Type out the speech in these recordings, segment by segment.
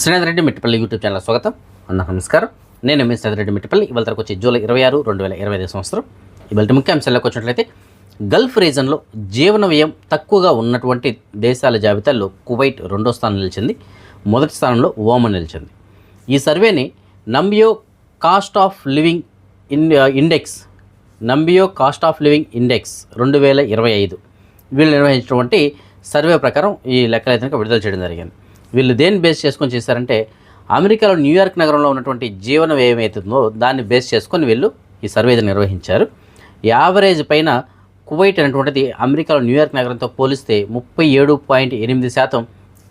Srinath Reddy Mittapalli YouTube channel స్వాగతం. అన్న నమస్కారం. నేను ఎంఎస్ రెడ్డి మిట్టపల్లి. ఇవాళ తరకు వచ్చి జూలై ఇరవై ఆరు రెండు వేల ఇరవై ఐదు సంవత్సరం. ఇవాళ ముఖ్య అంశాలకు వచ్చినట్లయితే గల్ఫ్ రీజన్లో జీవన వ్యయం తక్కువగా ఉన్నటువంటి దేశాల జాబితాలో కువైట్ రెండో స్థానం నిలిచింది. మొదటి స్థానంలో ఓమన్ నిలిచింది. ఈ సర్వేని Numbeo cost of living in index Numbeo cost of living index రెండు వేల ఇరవై ఐదు. వీళ్ళు నిర్వహించినటువంటి సర్వే ప్రకారం ఈ లెక్కలు అయితే విడుదల చేయడం జరిగింది. వీళ్ళు దేన్ని బేస్ చేసుకొని చేశారంటే అమెరికాలో న్యూయార్క్ నగరంలో ఉన్నటువంటి జీవన వ్యయం ఏతుందో దాన్ని బేస్ చేసుకొని వీళ్ళు ఈ సర్వేది నిర్వహించారు. యావరేజ్ పైన కువైట్ అనేటువంటిది అమెరికాలో న్యూయార్క్ నగరంతో పోలిస్తే ముప్పై ఏడు పాయింట్ ఎనిమిది శాతం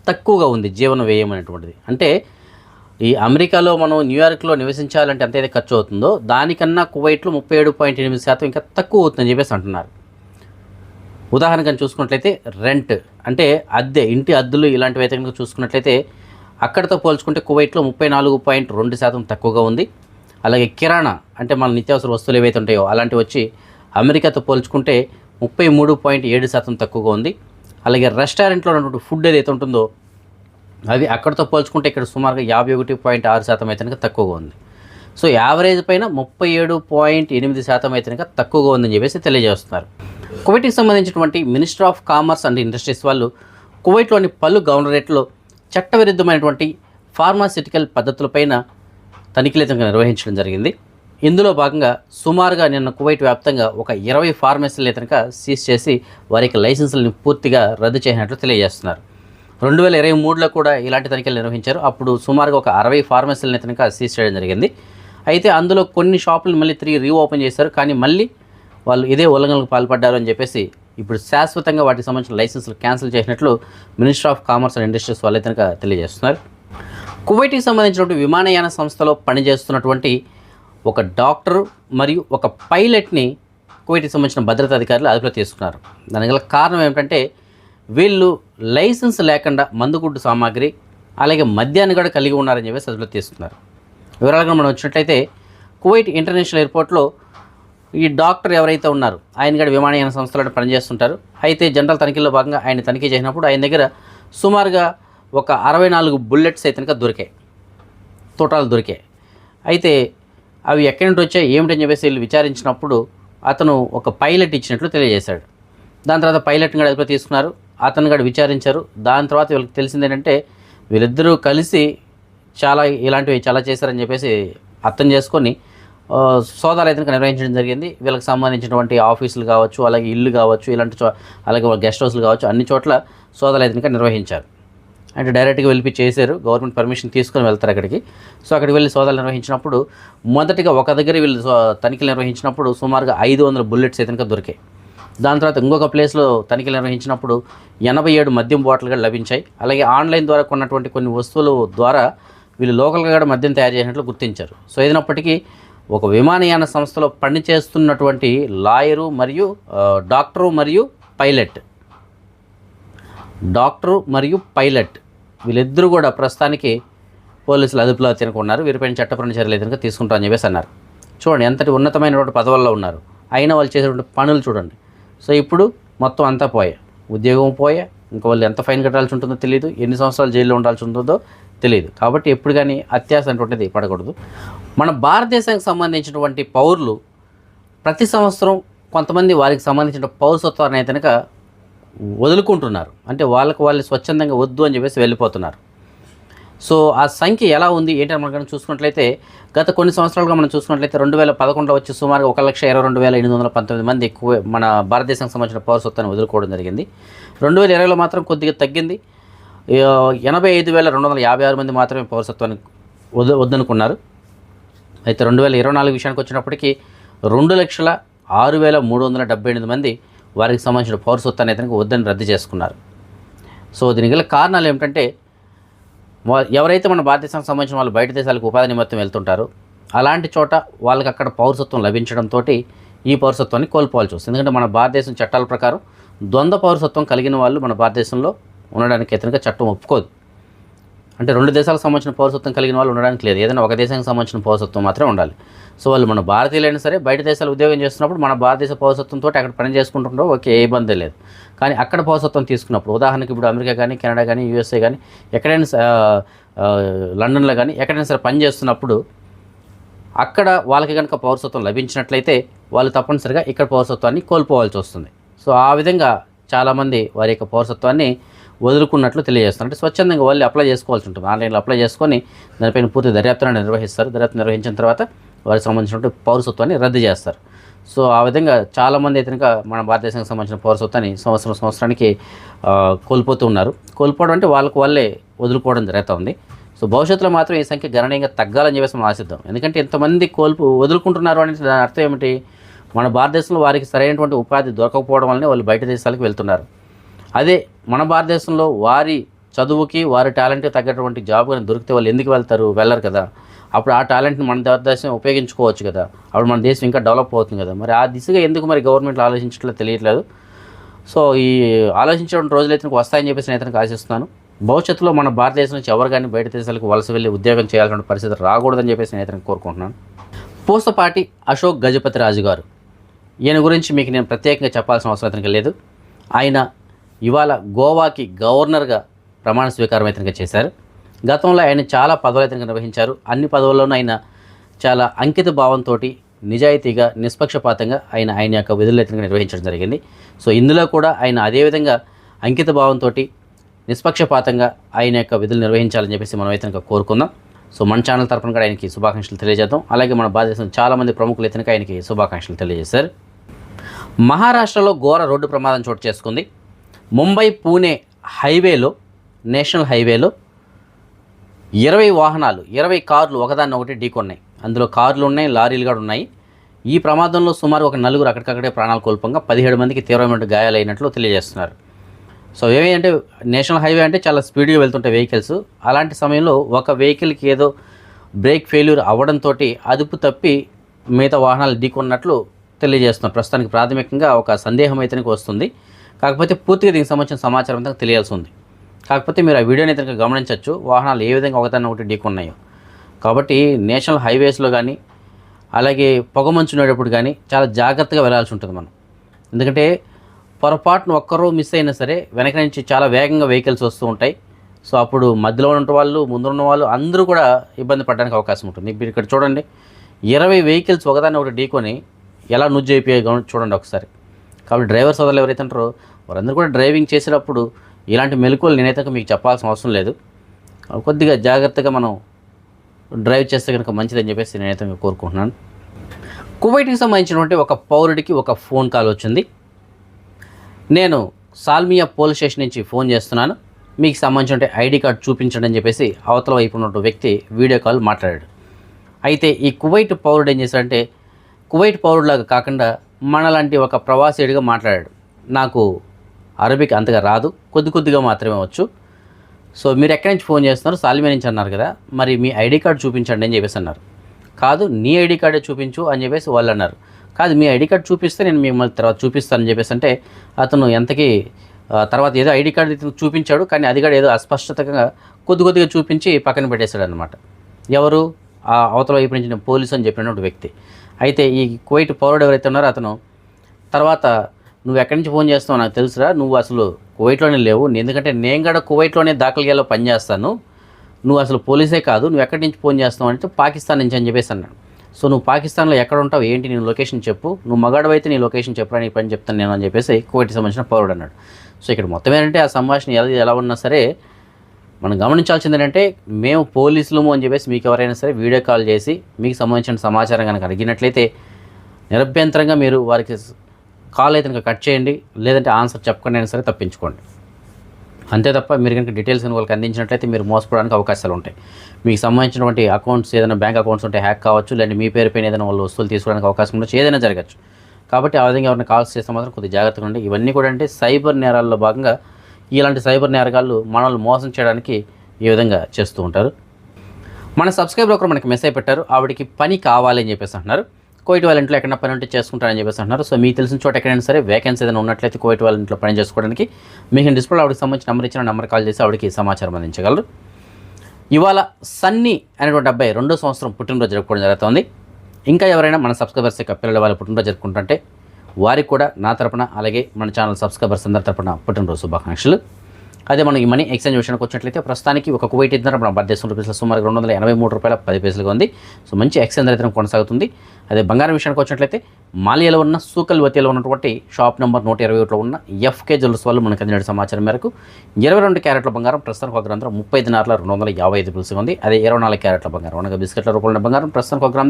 తక్కువగా ఉంది జీవన వ్యయం అనేటువంటిది. అంటే ఈ అమెరికాలో మనం న్యూయార్క్లో నివసించాలంటే ఎంత అయితే ఖర్చు అవుతుందో దానికన్నా కువైట్లో ముప్పై ఏడు పాయింట్ ఎనిమిది శాతం ఇంకా తక్కువ అవుతుందని చెప్పేసి అంటున్నారు. ఉదాహరణగా చూసుకున్నట్లయితే రెంట్ అంటే అద్దె ఇంటి అద్దెలు ఇలాంటివి అయితే కనుక చూసుకున్నట్లయితే అక్కడితో పోల్చుకుంటే కువైట్లో ముప్పై నాలుగు పాయింట్ రెండు శాతం తక్కువగా ఉంది. అలాగే కిరాణా అంటే మన నిత్యావసర వస్తువులు ఏవైతే ఉంటాయో అలాంటివి వచ్చి అమెరికాతో పోల్చుకుంటే ముప్పై మూడు పాయింట్ ఏడు శాతం తక్కువగా ఉంది. అలాగే రెస్టారెంట్లో ఉన్నటువంటి ఫుడ్ ఏదైతే ఉంటుందో అవి అక్కడితో పోల్చుకుంటే ఇక్కడ సుమారుగా యాభై ఒకటి పాయింట్ ఆరు శాతం అయితే కనుక తక్కువగా ఉంది. సో యావరేజ్ పైన ముప్పై ఏడు పాయింట్ ఎనిమిది శాతం అయితే కనుక తక్కువగా ఉందని చెప్పేసి తెలియజేస్తున్నారు. కువైట్కి సంబంధించినటువంటి minister of commerce and industries వాళ్ళు కువైట్లోని పలు గవర్నరేట్లో చట్టవిరుద్ధమైనటువంటి ఫార్మాసిటికల్ పద్ధతులపైన తనిఖీలతంగా నిర్వహించడం జరిగింది. ఇందులో భాగంగా సుమారుగా నిన్న కువైట్ వ్యాప్తంగా ఒక ఇరవై ఫార్మసీలు అయితే కనుక సీజ్ చేసి వారికి లైసెన్సులను పూర్తిగా రద్దు చేసినట్లు తెలియజేస్తున్నారు. రెండు వేల ఇరవై మూడులో కూడా ఇలాంటి తనిఖీలు నిర్వహించారు. అప్పుడు సుమారుగా ఒక అరవై ఫార్మసీలను అయితే కనుక సీజ్ చేయడం జరిగింది. అయితే అందులో కొన్ని షాపులు మళ్ళీ తిరిగి రీఓపెన్ చేశారు. కానీ మళ్ళీ వాళ్ళు ఇదే ఉల్లంఘనలకు పాల్పడ్డారు అని చెప్పేసి ఇప్పుడు శాశ్వతంగా వాటికి సంబంధించిన లైసెన్సులు క్యాన్సిల్ చేసినట్లు minister of commerce and industries వాళ్ళు కనుక తెలియజేస్తున్నారు. కువైట్కి సంబంధించినటువంటి విమానయాన సంస్థలో పనిచేస్తున్నటువంటి ఒక డాక్టర్ మరియు ఒక పైలట్ని కువైట్కి సంబంధించిన భద్రతా అధికారులు అదుపులో తీసుకున్నారు. దానికి గల కారణం ఏమిటంటే వీళ్ళు లైసెన్స్ లేకుండా మందుగుడ్డు సామాగ్రి అలాగే మద్యాన్ని కూడా కలిగి ఉన్నారని చెప్పేసి అదుపులో తీసుకున్నారు. వివరాలుగా మనం వచ్చినట్లయితే కువైట్ ఇంటర్నేషనల్ ఎయిర్పోర్ట్లో ఈ డాక్టర్ ఎవరైతే ఉన్నారు ఆయన కూడా విమానయాన సంస్థలో పనిచేస్తుంటారు. అయితే జనరల్ తనిఖీలో భాగంగా ఆయన తనిఖీ చేసినప్పుడు ఆయన దగ్గర సుమారుగా ఒక అరవై నాలుగు బుల్లెట్స్ అయితే కనుక దొరికాయి. తోటాలు దొరికాయి. అయితే అవి ఎక్కడి నుండి వచ్చాయి ఏమిటని చెప్పేసి వీళ్ళు విచారించినప్పుడు అతను ఒక పైలట్ ఇచ్చినట్లు తెలియజేశాడు. దాని తర్వాత పైలట్ని కూడా అదుపులో తీసుకున్నారు. అతను కూడా విచారించారు. దాని తర్వాత వీళ్ళకి తెలిసింది ఏంటంటే వీళ్ళిద్దరూ కలిసి చాలా ఇలాంటివి చాలా చేశారని చెప్పేసి అర్థం చేసుకొని సోదాలు అయితే నిర్వహించడం జరిగింది. వీళ్ళకి సంబంధించినటువంటి ఆఫీసులు కావచ్చు అలాగే ఇల్లు కావచ్చు ఇలాంటి చో అలాగే గెస్ట్ హౌస్లు కావచ్చు అన్ని చోట్ల సోదాలు అయితే నిర్వహించారు. అంటే డైరెక్ట్గా వెళ్ళి చేశారు గవర్నమెంట్ పర్మిషన్ తీసుకొని వెళ్తారు అక్కడికి. సో అక్కడికి వెళ్ళి సోదాలు నిర్వహించినప్పుడు మొదటిగా ఒక దగ్గర వీళ్ళు తనిఖీలు నిర్వహించినప్పుడు సుమారుగా ఐదు వందల బుల్లెట్స్ అయితే దొరికాయి. దాని తర్వాత ఇంకొక ప్లేస్లో తనిఖీలు నిర్వహించినప్పుడు ఎనభై ఏడు మద్యం బాటిల్గా లభించాయి. అలాగే ఆన్లైన్ ద్వారా కొన్నటువంటి కొన్ని వస్తువులు ద్వారా వీళ్ళు లోకల్గా కూడా మద్యం తయారు చేసినట్లు గుర్తించారు. సో ఏదైనప్పటికీ ఒక విమానయాన సంస్థలో పనిచేస్తున్నటువంటి లాయరు మరియు డాక్టరు మరియు పైలట్. డాక్టరు మరియు పైలట్. వీళ్ళిద్దరూ కూడా ప్రస్తుతానికి పోలీసులు అదుపులో తినకున్నారు వీరిపైన చట్టపరమైన చర్యలు ఏదైనా తీసుకుంటామని చెప్పేసి అన్నారు. చూడండి ఎంతటి ఉన్నతమైనటువంటి పదవుల్లో ఉన్నారు. అయినా వాళ్ళు చేసేటువంటి పనులు చూడండి. సో ఇప్పుడు మొత్తం అంతా పోయా ఉద్యోగం పోయా ఇంకా వాళ్ళు ఎంత ఫైన్ కట్టాల్సి ఉంటుందో తెలియదు ఎన్ని సంవత్సరాలు జైల్లో ఉండాల్సి ఉంటుందో తెలియదు కాబట్టి ఎప్పుడు కానీ అత్యాస అనేటువంటిది పడకూడదు. మన భారతదేశానికి సంబంధించినటువంటి పౌరులు ప్రతి సంవత్సరం కొంతమంది వారికి సంబంధించిన పౌరసత్వాన్ని అయితే కనుక వదులుకుంటున్నారు. అంటే వాళ్ళకి వాళ్ళు స్వచ్ఛందంగా వద్దు అని చెప్పేసి వెళ్ళిపోతున్నారు. సో ఆ సంఖ్య ఎలా ఉంది? ఏంటని మనం చూసుకున్నట్లయితే గత కొన్ని సంవత్సరాలుగా మనం చూసుకున్నట్లయితే రెండు వేల పదకొండులో వచ్చి సుమారు ఒక లక్ష ఇరవై రెండు వేల ఎనిమిది వందల పంతొమ్మిది మంది ఎక్కువ మన భారతదేశానికి సంబంధించిన పౌరసత్వాన్ని వదులుకోవడం జరిగింది. రెండు వేల ఇరవైలో మాత్రం కొద్దిగా తగ్గింది. ఎనభై ఐదు వేల రెండు వందల యాభై ఆరు మంది మాత్రమే పౌరసత్వాన్ని వద్దు వద్దనుకున్నారు. అయితే రెండు వేల ఇరవై నాలుగు విషయానికి వచ్చినప్పటికీ రెండు లక్షల ఆరు వేల మూడు వందల డెబ్బై ఎనిమిది మంది వారికి సంబంధించిన పౌరసత్వాన్ని అయితే వద్దని రద్దు చేసుకున్నారు. సో దీనికి గల కారణాలు ఏమిటంటే ఎవరైతే మన భారతదేశానికి సంబంధించిన వాళ్ళు బయట దేశాలకు ఉపాధి నిమిత్తం వెళ్తుంటారో అలాంటి చోట వాళ్ళకి అక్కడ పౌరసత్వం లభించడంతో ఈ పౌరసత్వాన్ని కోల్పోవాల్సి వస్తుంది. ఎందుకంటే మన భారతదేశం చట్టాల ప్రకారం ద్వంద్వ పౌరసత్వం కలిగిన వాళ్ళు మన భారతదేశంలో ఉండడానికి ఇతనికి చట్టం ఒప్పుకోదు. అంటే రెండు దేశాలకు సంబంధించిన పౌరసత్వం కలిగిన వాళ్ళు ఉండడానికి లేదు. ఏదైనా ఒక దేశానికి సంబంధించిన పౌరసత్వం మాత్రమే ఉండాలి. సో వాళ్ళు మన భారతీయులైనా సరే బయట దేశాలు ఉద్యోగం చేస్తున్నప్పుడు మన భారతదేశ పౌరసత్వంతో అక్కడ పని చేసుకుంటుండో ఓకే ఏ ఇబ్బంది లేదు. కానీ అక్కడ పౌరసత్వం తీసుకున్నప్పుడు ఉదాహరణకి ఇప్పుడు అమెరికా కానీ కెనడా కానీ యూఎస్ఏ కానీ ఎక్కడైనా స- లండన్లో కానీ ఎక్కడైనా సరే పని చేస్తున్నప్పుడు అక్కడ వాళ్ళకి కనుక పౌరసత్వం లభించినట్లయితే వాళ్ళు తప్పనిసరిగా ఇక్కడ పౌరసత్వాన్ని కోల్పోవాల్సి వస్తుంది. సో ఆ విధంగా చాలామంది వారి యొక్క పౌరసత్వాన్ని వదులుకున్నట్లు తెలియజేస్తారు అంటే స్వచ్ఛందంగా వాళ్ళు అప్లై చేసుకోవాల్సి ఉంటుంది. ఆన్లైన్లో అప్లై చేసుకొని దానిపైన పూర్తి దర్యాప్తును నిర్వహిస్తారు. దర్యాప్తు నిర్వహించిన తర్వాత వారికి సంబంధించినటువంటి పౌరసత్వాన్ని రద్దు చేస్తారు. సో ఆ విధంగా చాలామంది అయితే కనుక మన భారతదేశానికి సంబంధించిన పౌరసత్వాన్ని సంవత్సరం సంవత్సరానికి కోల్పోతూ ఉన్నారు. కోల్పోవడం అంటే వాళ్ళకు వాళ్ళే వదులుకోవడం జరుగుతూ ఉంది. సో భవిష్యత్తులో మాత్రం ఈ సంఖ్య గణనీయంగా తగ్గాలని చెప్పేసి మనం ఆశిద్దాం. ఎందుకంటే ఇంతమంది కోల్పు వదులుకుంటున్నారు అనేది దాని అర్థం ఏమిటి? మన భారతదేశంలో వారికి సరైనటువంటి ఉపాధి దొరకకపోవడం వల్లనే వాళ్ళు బయట దేశాలకు వెళ్తున్నారు. అదే మన భారతదేశంలో వారి చదువుకి వారి టాలెంట్కి తగ్గటువంటి జాబ్ కానీ దొరికితే వాళ్ళు ఎందుకు వెళ్తారు వెళ్ళరు కదా? అప్పుడు ఆ టాలెంట్ని మన భారతదేశం ఉపయోగించుకోవచ్చు కదా? అప్పుడు మన దేశం ఇంకా డెవలప్ అవుతుంది కదా? మరి ఆ దిశగా ఎందుకు మరి గవర్నమెంట్ ఆలోచించట్లేదు తెలియట్లేదు. సో ఈ ఆలోచించడం రోజులు అయితే వస్తాయని చెప్పేసి నేను ఇతనికి ఆశిస్తున్నాను. భవిష్యత్తులో మన భారతదేశం నుంచి ఎవరు కానీ బయట దేశాలకు వలస వెళ్ళి ఉద్యోగం చేయాల్సిన పరిస్థితి రాకూడదని చెప్పేసి నేను ఇతనికి కోరుకుంటున్నాను. పూసపాటి అశోక్ గజపతి రాజు గారు. ఈయన గురించి మీకు నేను ప్రత్యేకంగా చెప్పాల్సిన అవసరం అతనికి లేదు. ఆయన ఇవాళ గోవాకి గవర్నర్గా ప్రమాణ స్వీకారం అయితే చేశారు. గతంలో ఆయన చాలా పదవులు అయితే నిర్వహించారు. అన్ని పదవుల్లోనూ ఆయన చాలా అంకిత భావంతో నిజాయితీగా నిష్పక్షపాతంగా ఆయన ఆయన యొక్క విధులు అయితే నిర్వహించడం జరిగింది. సో ఇందులో కూడా ఆయన అదేవిధంగా అంకిత భావంతో నిష్పక్షపాతంగా ఆయన యొక్క విధులు నిర్వహించాలని చెప్పేసి మనం అయితే కోరుకుందాం. సో మన ఛానల్ తరఫున కూడా ఆయనకి శుభాకాంక్షలు తెలియజేద్దాం. అలాగే మన భారతదేశం చాలామంది ప్రముఖులు అయితే ఆయనకి శుభాకాంక్షలు తెలియజేశారు. మహారాష్ట్రలో ఘోర రోడ్డు ప్రమాదం చోటు చేసుకుంది. ముంబై పూణే హైవేలో నేషనల్ హైవేలో ఇరవై వాహనాలు ఇరవై కార్లు ఒకదాన్ని ఒకటి ఢీకొన్నాయి. అందులో కార్లు ఉన్నాయి లారీలు కూడా ఉన్నాయి. ఈ ప్రమాదంలో సుమారు ఒక నలుగురు అక్కడికక్కడే ప్రాణాలు కోల్పోగా పదిహేడు మందికి తీవ్రమైన గాయాలైనట్లు తెలియజేస్తున్నారు. సో ఏమి అంటే నేషనల్ హైవే అంటే చాలా స్పీడ్గా వెళ్తుంటాయి వెహికల్స్. అలాంటి సమయంలో ఒక వెహికల్కి ఏదో బ్రేక్ ఫెయిల్యూర్ అవ్వడంతో అదుపు తప్పి మిగతా వాహనాలు ఢీకొన్నట్లు తెలియజేస్తున్నారు. ప్రస్తుతానికి ప్రాథమికంగా ఒక సందేహం అయితే వస్తుంది. కాకపోతే పూర్తిగా దీనికి సంబంధించిన సమాచారం అంతా తెలియాల్సి ఉంది. కాకపోతే మీరు ఆ వీడియోని ఇతనికి గమనించవచ్చు వాహనాలు ఏ విధంగా ఒకదాన్ని ఒకటి ఢీకొన్నాయో కాబట్టి నేషనల్ హైవేస్లో కానీ అలాగే పొగమంచునేటప్పుడు కానీ చాలా జాగ్రత్తగా వెళ్ళాల్సి ఉంటుంది మనం. ఎందుకంటే పొరపాటున ఒక్కరూ మిస్ అయినా సరే వెనక నుంచి చాలా వేగంగా వెహికల్స్ వస్తూ ఉంటాయి. సో అప్పుడు మధ్యలో ఉన్న వాళ్ళు ముందున్న వాళ్ళు అందరూ కూడా ఇబ్బంది పడడానికి అవకాశం ఉంటుంది. మీరు ఇక్కడ చూడండి ఇరవై వెహికల్స్ ఒకదాన్ని ఒకటి ఢీకొని ఎలా నుజ్జు అయిపోయాయి చూడండి ఒకసారి. కాబట్టి డ్రైవర్ సోదరులు ఎవరైతే ఉంటారో వారందరూ కూడా డ్రైవింగ్ చేసేటప్పుడు ఇలాంటి మెలకువలు నేనైతే మీకు చెప్పాల్సిన అవసరం లేదు. కొద్దిగా జాగ్రత్తగా మనం డ్రైవ్ చేస్తే కనుక మంచిదని చెప్పేసి నేనైతే మీకు కోరుకుంటున్నాను. కువైట్కి సంబంధించినటువంటి ఒక పౌరుడికి ఒక ఫోన్ కాల్ వచ్చింది. నేను సాల్మియా పోలీస్ స్టేషన్ నుంచి ఫోన్ చేస్తున్నాను. మీకు సంబంధించిన ఐడి కార్డ్ చూపించండి అని చెప్పేసి అవతల వైపు ఉన్నటువంటి వ్యక్తి వీడియో కాల్ మాట్లాడాడు. అయితే ఈ కువైట్ పౌరుడు ఏం చేశాడంటే కువైట్ పౌరుడిలాగా కాకుండా మనలాంటి ఒక ప్రవాసీయుడిగా మాట్లాడాడు. నాకు అరబిక్ అంతగా రాదు. కొద్ది కొద్దిగా మాత్రమే వచ్చు. సో మీరు ఎక్కడి నుంచి ఫోన్ చేస్తున్నారు? సాలిమే నుంచి అన్నారు కదా. మరి మీ ఐడి కార్డ్ చూపించండి అని చెప్పేసి అన్నారు. కాదు నీ ఐడి కార్డే చూపించు అని చెప్పేసి వాళ్ళు అన్నారు. కాదు మీ ఐడి కార్డ్ చూపిస్తే నేను మిమ్మల్ని తర్వాత చూపిస్తానని చెప్పేసి అంటే అతను ఎంతకీ తర్వాత ఏదో ఐడి కార్డు ఇతను చూపించాడు కానీ అది కూడా ఏదో అస్పష్టతగా కొద్ది కొద్దిగా చూపించి పక్కన పెట్టేశాడు అనమాట ఎవరు? ఆ అవతల వైపు నుంచి నేను పోలీసు అని చెప్పినటువంటి వ్యక్తి. అయితే ఈ కువైట్ పౌరుడు ఎవరైతే ఉన్నారో అతను తర్వాత నువ్వు ఎక్కడి నుంచి ఫోన్ చేస్తావు నాకు తెలుసురా నువ్వు అసలు కువైట్లోనే లేవు ఎందుకంటే నేను కూడా కువైట్లోనే దాఖలుగా పనిచేస్తాను నువ్వు అసలు పోలీసే కాదు నువ్వు ఎక్కడి నుంచి ఫోన్ చేస్తావు అంటే పాకిస్తాన్ నుంచి అని చెప్పేసి అన్నాడు. సో నువ్వు పాకిస్తాన్లో ఎక్కడ ఉంటావు ఏంటి నీ లొకేషన్ చెప్పు నువ్వు మగాడు అయితే నీ లొకేషన్ చెప్పరా నీ పని చెప్తాను నేను అని చెప్పేసి కువైట్కి సంబంధించిన పౌరుడు అన్నాడు. సో ఇక్కడ మొత్తం ఏంటంటే ఆ సంభాషణ ఎలా ఎలా ఉన్నా సరే మనం గమనించాల్సింది ఏంటంటే మేము పోలీసులము అని చెప్పేసి మీకు ఎవరైనా సరే వీడియో కాల్ చేసి మీకు సంబంధించిన సమాచారం కనుక అడిగినట్లయితే నిరభ్యంతరంగా మీరు వారికి కాల్ అయితే కనుక కట్ చేయండి లేదంటే ఆన్సర్ చెప్పకుండా అయినా సరే తప్పించుకోండి. అంతే తప్ప మీరు కనుక డీటెయిల్స్ వాళ్ళకి అందించినట్లయితే మీరు మోసపోవడానికి అవకాశాలు ఉంటాయి. మీకు సంబంధించినటువంటి అకౌంట్స్ ఏదైనా బ్యాంక్ అకౌంట్స్ ఉంటే హ్యాక్ కావచ్చు లేదంటే మీ పేరు పైన ఏదైనా వాళ్ళు వస్తువులు తీసుకోవడానికి అవకాశం ఉండొచ్చు ఏదైనా జరగచ్చు. కాబట్టి ఆ విధంగా ఎవరైనా కాల్స్ చేస్తే మాత్రం కొద్దిగా జాగ్రత్తగా ఉండండి. ఇవన్నీ కూడా అంటే సైబర్ నేరాల్లో భాగంగా ఇలాంటి సైబర్ నేరగాళ్ళు మనల్ని మోసం చేయడానికి ఈ విధంగా చేస్తూ ఉంటారు. మన సబ్స్క్రైబర్ ఒకరు మనకి మెసేజ్ పెట్టారు ఆవిడకి పని కావాలి అని చెప్పేసి అంటున్నారు. కోవిడ్ వాళ్ళ ఇంట్లో ఎక్కడైనా పని ఉంటే చేసుకుంటారని చెప్పేసి అంటున్నారు. సో మీకు తెలిసిన చోట ఎక్కడైనా సరే వేకెన్సీ ఏదైనా ఉన్నట్లయితే కోవిడ్ వాళ్ళ ఇంట్లో పని చేసుకోవడానికి మీకు డిస్ప్లే ఆవిడకి సంబంధించిన నెంబర్ ఇచ్చిన నెంబర్ కాల్ చేసి ఆవిడకి సమాచారం అందించగలరు. ఇవాళ సన్నీ అనేటువంటి అబ్బాయి రెండో సంవత్సరం పుట్టినరోజు జరుపుకోవడం జరుగుతుంది. ఇంకా ఎవరైనా మన సబ్స్క్రైబర్స్ యొక్క పిల్లల వాళ్ళ పుట్టినరోజు జరుపుకుంటుంటే వారికి కూడా నా తరపున అలాగే మన ఛానల్ సబ్స్క్రైబర్స్ అందరి తరపున పుట్టినరోజు శుభాకాంక్షలు. అదే మనం ఈ మనీ ఎక్స్చేంజ్ విషయానికి వచ్చినట్లయితే ప్రస్తుతానికి ఒక కువైట్ ఇద్దరు మన భారతదేశం రూపీస్లో సుమారు రెండు వందల ఎనభై మూడు రూపాయల పది పైసలుగా ఉంది. సో మంచి ఎక్స్చేంజ్ రైతనం కొనసాగుతుంది. అదే బంగారం విషయానికి వచ్చినట్లయితే మాలియాలో ఉన్న సూకల్ వతిలో ఉన్నటువంటి షాప్ నెంబర్ నూట ఇరవై ఒకటిలో ఉన్న ఎఫ్కే జ్యువెల్స్ వాళ్ళు మనకు అందిన సమాచారం మేరకు ఇరవై రెండు క్యారెట్ల బంగారం ప్రస్తుతానికి ఒక గ్రామ ముప్పై ముప్పై దినార్ల రెండు వందల యాభై ఐదు పిలుసుగా ఉంది. అదే ఇరవై నాలుగు క్యారెట్ల బంగారం. అనగా బిస్కెట్ల రూపంలో ఉన్న బంగారం ప్రస్తుతానికి ఒక గ్రామ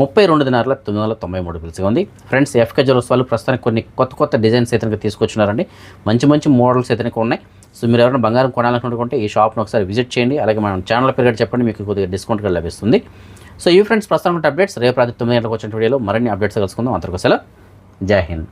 ముప్పై రెండు దినారుల తొమ్మిది వందల తొంభై మూడు పిలిచిగా ఉంది. ఫ్రెండ్స్ ఎఫ్కే జ్యువెల్స్ వాళ్ళు ప్రస్తుతానికి కొన్ని కొత్త కొత్త డిజైన్స్ అయితే తీసుకొచ్చినారండి మంచి మంచి మోడల్స్ అయితే ఉన్నాయి. సో మీరు ఎవరైనా బంగారం కొనాలనుకుంటే ఈ షాప్ను ఒకసారి విజిట్ చేయండి. అలాగే మనం ఛానల్ పేరు చెప్పండి మీకు కొద్దిగా డిస్కౌంట్ కూడా లభిస్తుంది. సో ఈ ఫ్రెండ్స్ ప్రస్తుతం అప్డేట్స్ రేపు రాత్రి తొమ్మిది గంటలకు వచ్చిన వీడియోలో మరిన్ని అప్డేట్స్ కలుసుకుందాం. అంతకు సెలవు. జై హింద్.